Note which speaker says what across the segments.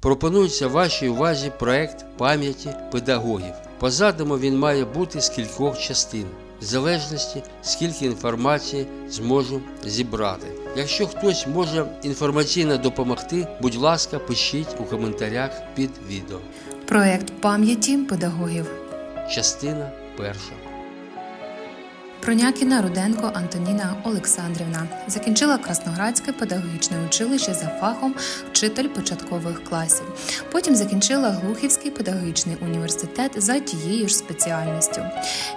Speaker 1: Пропонується вашій увазі проект пам'яті педагогів. Позадиму він має бути з кількох частин, в залежності, скільки інформації зможу зібрати. Якщо хтось може інформаційно допомогти, будь ласка, пишіть у коментарях під відео.
Speaker 2: Проект пам'яті педагогів.
Speaker 1: Частина перша.
Speaker 2: Пронякіна Руденко Антоніна Олександрівна закінчила Красноградське педагогічне училище за фахом вчитель початкових класів. Потім закінчила Глухівський педагогічний університет за тією ж спеціальністю.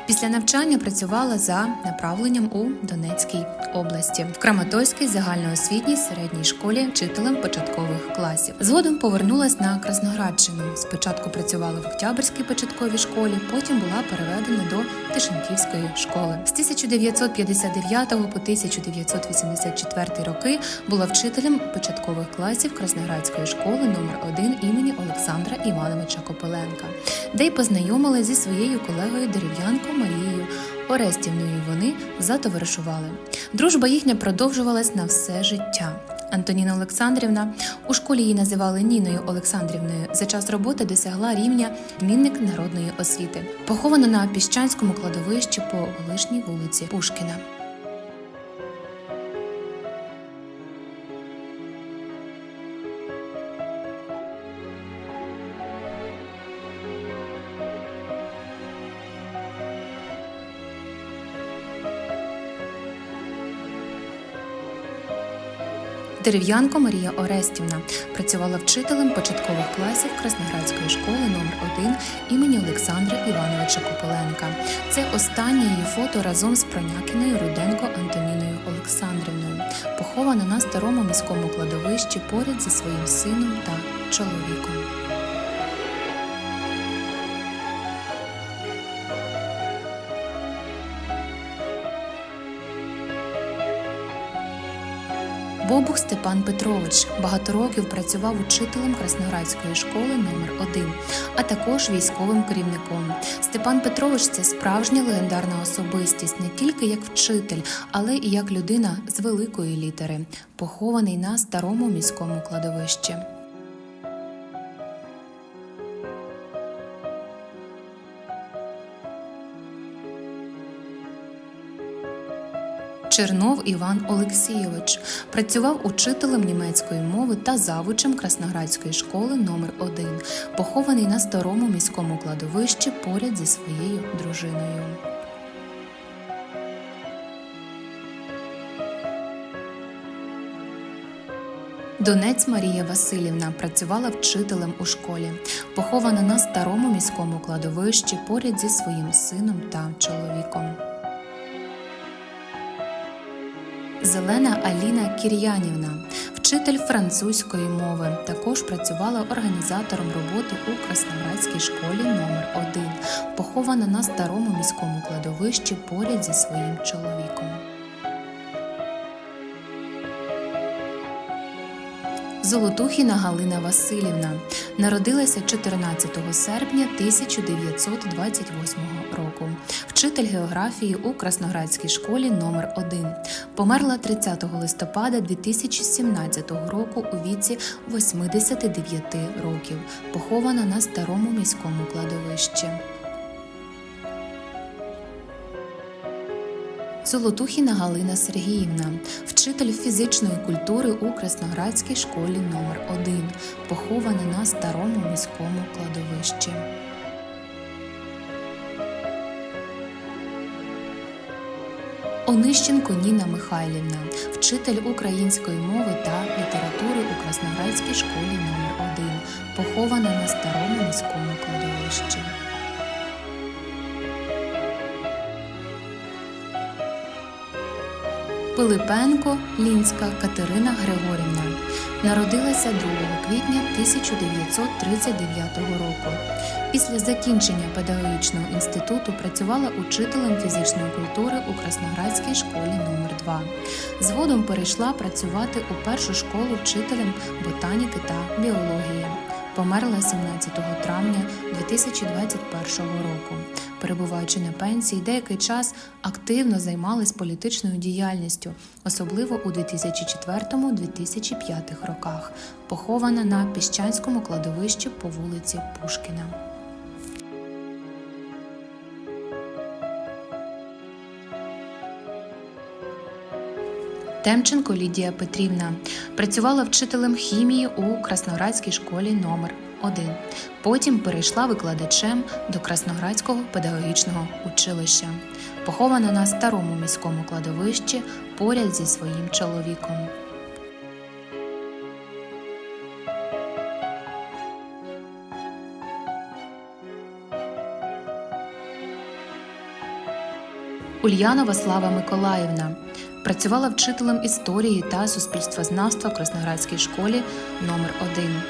Speaker 2: Після навчання працювала за направленням у Донецькій області в Краматорській загальноосвітній середній школі вчителем початкових класів. Згодом повернулась на Красноградщину. Спочатку працювала в Октябрьській початковій школі, потім була переведена до Тишенківської школи. З 1959 по 1984 роки була вчителем початкових класів Красноградської школи номер 1 імені Олександра Івановича Копеленка, де й познайомили зі своєю колегою дерев'янко Марією Орестівною. Вони затоваришували. Дружба їхня продовжувалась на все життя. Антоніна Олександрівна у школі її називали Ніною Олександрівною. За час роботи досягла рівня відмінник народної освіти. Похована на піщанському кладовищі по колишній вулиці Пушкіна. Дерев'янко Марія Орестівна працювала вчителем початкових класів Красноградської школи номер 1 імені Олександра Івановича Кополенка. Це останнє її фото разом з Пронякіною Руденко Антоніною Олександрівною, похована на старому міському кладовищі поряд зі своїм сином та чоловіком. Бобух Степан Петрович багато років працював учителем Красноградської школи номер 1 а також військовим керівником. Степан Петрович це справжня легендарна особистість не тільки як вчитель, але і як людина з великої літери, похований на старому міському кладовищі. Чернов Іван Олексійович працював учителем німецької мови та завучем Красноградської школи номер 1 похований на старому міському кладовищі поряд зі своєю дружиною. Донець Марія Васильівна працювала вчителем у школі, похована на старому міському кладовищі поряд зі своїм сином та чоловіком. Зелена Аліна Кір'янівна, вчитель французької мови, також працювала організатором роботи у Красноградській школі номер 1 похована на старому міському кладовищі поряд зі своїм чоловіком. Золотухіна Галина Васильівна народилася 14 серпня 1928 року. Вчитель географії у Красноградській школі номер 1 Померла 30 листопада 2017 року у віці 89 років. Похована на старому міському кладовищі. Золотухіна Галина Сергіївна, вчитель фізичної культури у Красноградській школі номер 1 похована на старому міському кладовищі. Онищенко Ніна Михайлівна, вчитель української мови та літератури у Красноградській школі номер 1 похована на старому міському кладовищі. Пилипенко Лінська Катерина Григорівна народилася 2 квітня 1939 року. Після закінчення педагогічного інституту працювала учителем фізичної культури у Красноградській школі номер 2 Згодом перейшла працювати у першу школу вчителем ботаніки та біології. Померла 17 травня 2021 року. Перебуваючи на пенсії, деякий час активно займалась політичною діяльністю, особливо у 2004-2005 роках. Похована на Піщанському кладовищі по вулиці Пушкіна. Темченко Лідія Петрівна працювала вчителем хімії у Красноградській школі номер 1 Потім перейшла викладачем до Красноградського педагогічного училища. Похована на старому міському кладовищі поряд зі своїм чоловіком. Ульянова Слава Миколаївна працювала вчителем історії та суспільствознавства в Красноградській школі номер 1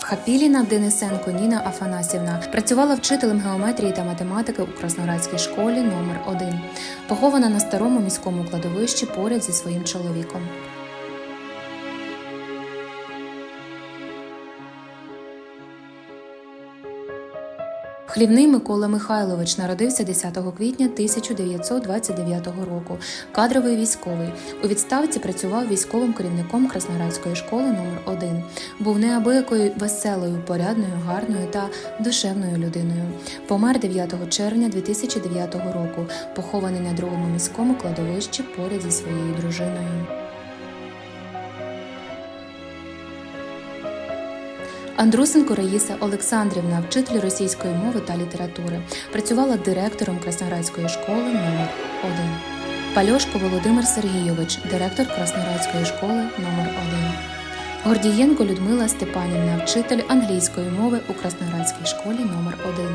Speaker 2: Хапіліна Денисенко Ніна Афанасівна. Працювала вчителем геометрії та математики у Красноградській школі номер 1 похована на старому міському кладовищі поряд зі своїм чоловіком. Хлівний Микола Михайлович народився 10 квітня 1929 року. Кадровий військовий. У відставці працював військовим керівником Красноградської школи номер 1 Був неабиякою веселою, порядною, гарною та душевною людиною. Помер 9 червня 2009 року, похований на другому міському кладовищі поряд зі своєю дружиною. Андрусенко Раїса Олександрівна, вчитель російської мови та літератури, працювала директором Красноградської школи номер 1 Пальошко Володимир Сергійович, директор Красноградської школи номер 1 Гордієнко Людмила Степанівна, вчитель англійської мови у Красноградській школі номер 1